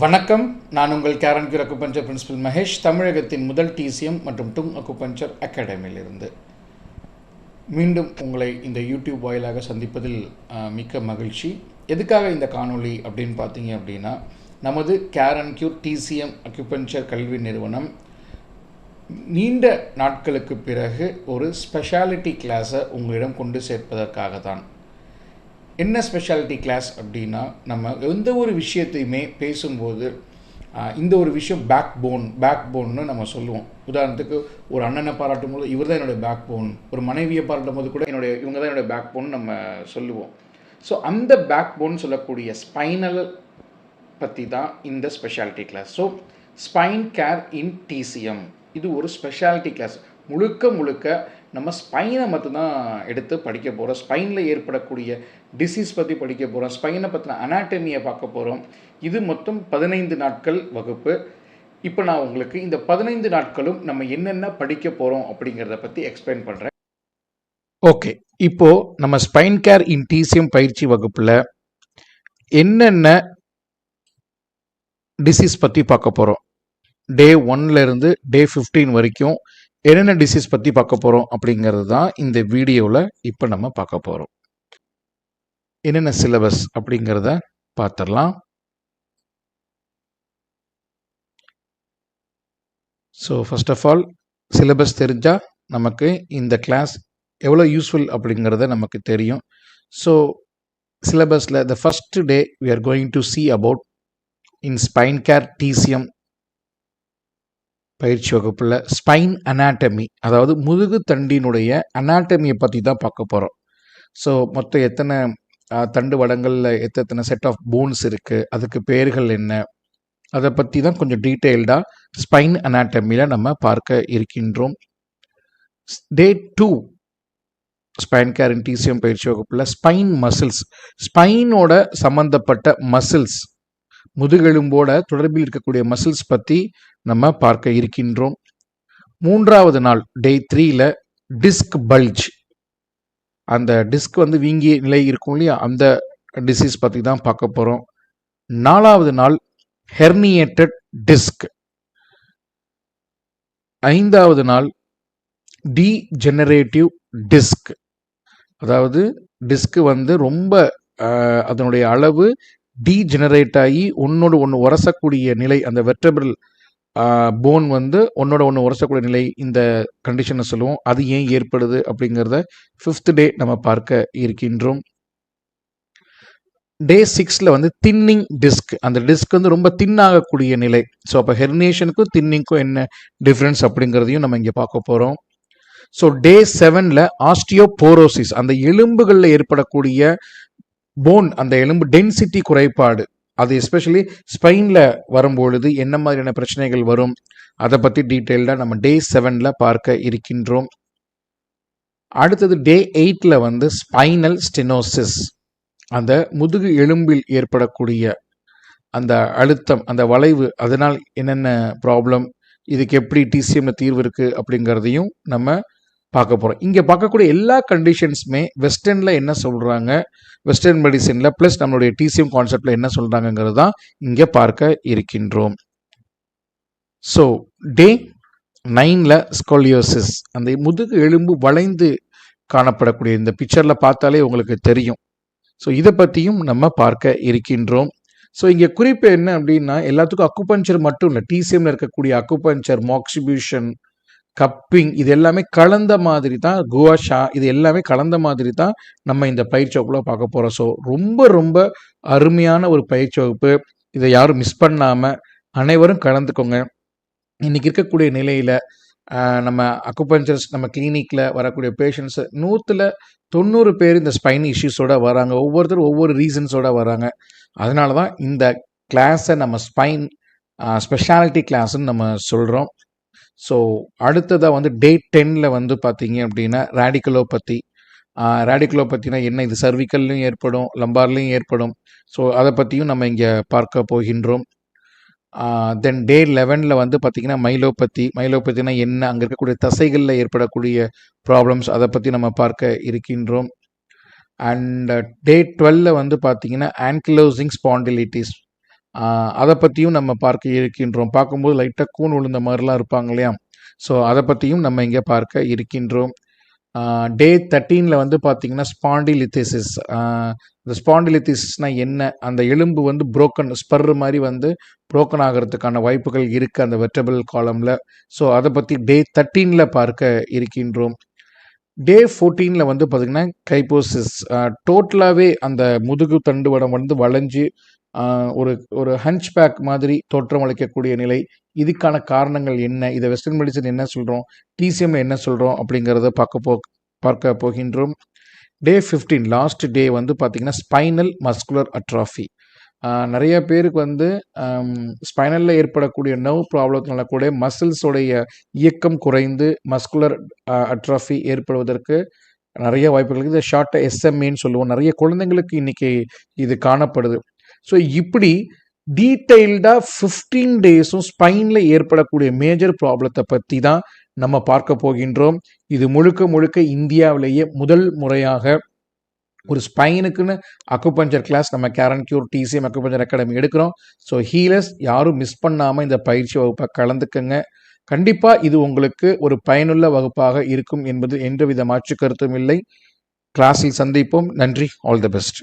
வணக்கம். நான் உங்கள் care n cure acupuncture principal Mahesh. தமிழகத்தின் முதல் டிசிஎம் மற்றும் டுங் அக்குபஞ்சர் அகாடமியிலிருந்து. மீண்டும் உங்களை இந்த யூடியூப் வாயிலாக சந்திப்பதில் மிக்க மகிழ்ச்சி. எதுக்காக இந்த காணொளி அப்படின்னு பார்த்தீங்க அப்படின்னா நமது கேரன் கியூர் டிசிஎம் அக்குபஞ்சர் கல்வி நிறுவனம் நீண்ட நாட்களுக்கு பிறகு ஒரு ஸ்பெஷாலிட்டி கிளாஸை உங்களிடம் கொண்டு சேர்ப்பதற்காக தான் என்ன ஸ்பெஷாலிட்டி கிளாஸ் அப்படின்னா நம்ம எந்த ஒரு விஷயத்தையுமே பேசும்போது இந்த ஒரு விஷயம் பேக் போன் பேக் போன்னு நம்ம சொல்லுவோம். உதாரணத்துக்கு ஒரு அண்ணனை பாராட்டும் போது இவர் தான் என்னுடைய பேக் போன் ஒரு மனைவியை பாராட்டும் போது கூட என்னுடைய இவங்க தான் என்னுடைய பேக் போன் நம்ம சொல்லுவோம். ஸோ அந்த பேக் போன் சொல்லக்கூடிய ஸ்பைனல் பற்றி தான் இந்த speciality class so spine care in TCM இது ஒரு ஸ்பெஷாலிட்டி கிளாஸ் முழுக்க முழுக்க நம்ம ஸ்பைனை மட்டும்தான் எடுத்து படிக்க போகிறோம் ஸ்பைனில் ஏற்படக்கூடிய டிசீஸ் பற்றி படிக்க போகிறோம் ஸ்பைனை பற்றின அனாட்டமியை பார்க்க போகிறோம் இது மொத்தம் பதினைந்து நாட்கள் வகுப்பு. இப்போ நான் உங்களுக்கு இந்த பதினைந்து நாட்களும் நம்ம என்னென்ன படிக்க போகிறோம் அப்படிங்கிறத பற்றி எக்ஸ்பிளைன் பண்ணுறேன் ஓகே இப்போது நம்ம ஸ்பைன் கேர் இன் டிசிஎம் பயிற்சி வகுப்பில் என்னென்ன டிசீஸ் பற்றி பார்க்க போகிறோம் டே ஒன்லேருந்து டே ஃபிஃப்டீன் வரைக்கும் என்னென்ன டிசீஸ் பற்றி பார்க்க போகிறோம் அப்படிங்கிறது தான் இந்த வீடியோவில் இப்போ நம்ம பார்க்க போகிறோம் என்னென்ன சிலபஸ் அப்படிங்கிறத பார்த்துடலாம். So first of all syllabus தெரிஞ்சால் நமக்கு இந்த கிளாஸ் எவ்வளோ யூஸ்ஃபுல் அப்படிங்கிறத நமக்கு தெரியும். ஸோ சிலபஸில் the first day we are going to see about in spine care TCM பயிற்சி வகுப்பில் ஸ்பைன் அனாட்டமி அதாவது முதுகு தண்டினுடைய அனாட்டமியை பற்றி தான் பார்க்க போகிறோம் ஸோ மொத்தம் எத்தனை தண்டு வடங்களில் எத்தனை செட் ஆஃப் போன்ஸ் இருக்குது அதுக்கு பேர்கள் என்ன அதை பற்றி தான் கொஞ்சம் டீட்டெயில்டாக ஸ்பைன் அனாட்டமியில் நம்ம பார்க்க இருக்கின்றோம். Day two spine care TCM பயிற்சி வகுப்பில் ஸ்பைன் மசில்ஸ் ஸ்பைனோட சம்மந்தப்பட்ட மசில்ஸ் முதுகெலும்போட தொடர்பில் இருக்கக்கூடிய மசில்ஸ் பற்றி நம்ம பார்க்க இருக்கின்றோம். மூன்றாவது நாள் டே த்ரீல டிஸ்க் பல்ஜ் அந்த டிஸ்க் வந்து வீங்கிய நிலை இருக்கும் இல்லையா? அந்த டிசீஸ் பற்றி தான் பார்க்க போகிறோம் நாலாவது நாள் ஹெர்னியேட்டட் டிஸ்க் ஐந்தாவது நாள் டீஜெனரேட்டிவ் டிஸ்க் அதாவது டிஸ்க் வந்து ரொம்ப அதனுடைய அளவு டீஜெனரேட் ஆகி ஒன்னோடு ஒன்று உரசக்கூடிய நிலை அந்த வெர்டபிரல் போன் வந்து ஒன்னோட ஒன்று உரசக்கூடிய நிலை இந்த கண்டிஷனை சொல்லுவோம். அது ஏன் ஏற்படுது அப்படிங்கிறத ஃபிஃப்த் டே நம்ம பார்க்க இருக்கின்றோம். டே சிக்ஸில் வந்து தின்னிங் டிஸ்க் அந்த டிஸ்க் வந்து ரொம்ப தின்னாகக்கூடிய நிலை. ஸோ அப்போ ஹெர்னேஷனுக்கும் தின்னிங்க்கும் என்ன டிஃப்ரென்ஸ் அப்படிங்கிறதையும் நம்ம இங்கே பார்க்க போகிறோம் ஸோ டே செவனில் ஆஸ்டியோபோரோசிஸ் அந்த எலும்புகளில் ஏற்படக்கூடிய போன் அந்த எலும்பு டென்சிட்டி குறைபாடு. அது எஸ்பெஷலி ஸ்பெயினில் வரும்பொழுது என்ன மாதிரியான பிரச்சனைகள் வரும்? அதை பற்றி டீட்டெயில்டாக நம்ம டே செவனில் பார்க்க இருக்கின்றோம். அடுத்தது டே எயிட்டில் வந்து ஸ்பைனல் ஸ்டெனோசிஸ் அந்த முதுகு எலும்பில் ஏற்படக்கூடிய அந்த அழுத்தம் அந்த வளைவு அதனால் என்னென்ன ப்ராப்ளம் இதுக்கு எப்படி டிசிஎம்ல தீர்வு இருக்குது அப்படிங்கிறதையும் நம்ம பார்க்க போகிறோம் இங்கே பார்க்கக்கூடிய எல்லா கண்டிஷன்ஸுமே வெஸ்டர்னில் என்ன சொல்கிறாங்க வெஸ்டர்ன் மெடிசனில் ப்ளஸ் நம்மளுடைய டிசிஎம் கான்செப்டில் என்ன சொல்கிறாங்கங்கிறது தான் இங்கே பார்க்க இருக்கின்றோம். ஸோ டே நைனில் ஸ்கோலியோசிஸ் அந்த முதுகு எலும்பு வளைந்து காணப்படக்கூடிய இந்த பிக்சரில் பார்த்தாலே உங்களுக்கு தெரியும். ஸோ இதை பற்றியும் நம்ம பார்க்க இருக்கின்றோம். ஸோ இங்கே குறிப்பு என்ன அப்படின்னா எல்லாத்துக்கும் அக்குபஞ்சர் மட்டும் இல்லை டிசிஎம்ல இருக்கக்கூடிய அக்குபஞ்சர் மாக்சிபியூஷன் கப்பிங் இது எல்லாமே கலந்த மாதிரி தான் குவாஷா இது எல்லாமே கலந்த மாதிரி தான் நம்ம இந்த பயிற்சி வகுப்புல பார்க்க போகிறோம் ஸோ ரொம்ப ரொம்ப அருமையான ஒரு பயிற்சி வகுப்பு. இதை யாரும் மிஸ் பண்ணாமல் அனைவரும் கலந்துக்கோங்க. இன்னைக்கு இருக்கக்கூடிய நிலையில் நம்ம அக்குபஞ்சர்ஸ் நம்ம கிளினிக்கில் வரக்கூடிய பேஷண்ட்ஸ் நூற்றில் தொண்ணூறு பேர் இந்த ஸ்பைன் இஷ்யூஸோட வராங்க. ஒவ்வொருத்தரும் ஒவ்வொரு ரீசன்ஸோட வராங்க. அதனால தான் இந்த கிளாஸை நம்ம ஸ்பைன் ஸ்பெஷாலிட்டி கிளாஸ்ன்னு நம்ம சொல்கிறோம் ஸோ அடுத்ததாக வந்து டே டென்னில் வந்து பார்த்தீங்க அப்படின்னா ரேடிக்கலோபதி ரேடிக்கலோபத்தினா என்ன? இது சர்விக்கல்லையும் ஏற்படும் லம்பார்லையும் ஏற்படும். ஸோ அதை பற்றியும் நம்ம இங்கே பார்க்க போகின்றோம். தென் டே லெவனில் வந்து பார்த்திங்கன்னா மைலோபத்தி மைலோபத்தினா என்ன? அங்கே இருக்கக்கூடிய தசைகளில் ஏற்படக்கூடிய ப்ராப்ளம்ஸ் அதை பற்றி நம்ம பார்க்க இருக்கின்றோம். அண்ட் டே டுவெல்ல வந்து பார்த்தீங்கன்னா ஆன்கிலோசிங் ஸ்பாண்டிலிட்டிஸ் அதை பற்றியும் நம்ம பார்க்க இருக்கின்றோம். பார்க்கும்போது லைட்டாக கூன் விழுந்த மாதிரிலாம் இருப்பாங்க இல்லையா? ஸோ அதை பற்றியும் நம்ம இங்கே பார்க்க இருக்கின்றோம். டே தேர்ட்டீனில் வந்து பார்த்தீங்கன்னா ஸ்பாண்டிலித்திசிஸ் இந்த ஸ்பாண்டிலித்திசிஸ்னால் என்ன? அந்த எலும்பு வந்து புரோக்கன் ஸ்பர் மாதிரி வந்து புரோக்கன் ஆகிறதுக்கான வாய்ப்புகள் இருக்குது அந்த வெட்டபிள் காலமில் ஸோ அதை பற்றி டே தேர்ட்டீனில் பார்க்க இருக்கின்றோம். டே ஃபோர்டீனில் வந்து பார்த்திங்கன்னா கைப்போசிஸ் டோட்டலாகவே அந்த முதுகு தண்டுவடம் வந்து வளைஞ்சு ஒரு ஒரு ஹன்ச் பேக் மாதிரி தோற்றம் அளிக்கக்கூடிய நிலை. இதுக்கான காரணங்கள் என்ன? இதை வெஸ்டர்ன் மெடிசன் என்ன சொல்கிறோம் டிசிஎம்ல என்ன சொல்கிறோம் அப்படிங்கிறத பார்க்க போ பார்க்க போகின்றோம். டே ஃபிஃப்டீன் லாஸ்ட் டே வந்து பார்த்திங்கன்னா ஸ்பைனல் மஸ்குலர் அட்ராஃபி நிறைய பேருக்கு வந்து ஸ்பைனலில் ஏற்படக்கூடிய நர்வ் ப்ராப்ளத்தினால கூட மசில்ஸோடைய இயக்கம் குறைந்து மஸ்குலர் அட்ராஃபி ஏற்படுவதற்கு நிறைய வாய்ப்புகள் இருக்குது. ஷார்ட்டை ஷார்ட்டாக எஸ்எம்ஏன்னு சொல்லுவோம். நிறைய குழந்தைங்களுக்கு இன்னைக்கு இது காணப்படுது. ஸோ இப்படி டீட்டெயில்டாக ஃபிஃப்டீன் டேஸும் ஸ்பைனில் ஏற்படக்கூடிய மேஜர் ப்ராப்ளத்தை பற்றி தான் நம்ம பார்க்க போகின்றோம். இது முழுக்க முழுக்க இந்தியாவிலேயே முதல் முறையாக ஒரு ஸ்பைனுக்குன்னு அக்குபஞ்சர் கிளாஸ் நம்ம care and cure TCM acupuncture academy எடுக்கிறோம். ஸோ ஹீலர்ஸ் யாரும் மிஸ் பண்ணாமல் இந்த பயிற்சி வகுப்பை கலந்துக்கங்க. கண்டிப்பாக இது உங்களுக்கு ஒரு பயனுள்ள வகுப்பாக இருக்கும் என்பது எந்தவித மாற்று கருத்தும் இல்லை. கிளாஸில் சந்திப்போம். நன்றி. All the best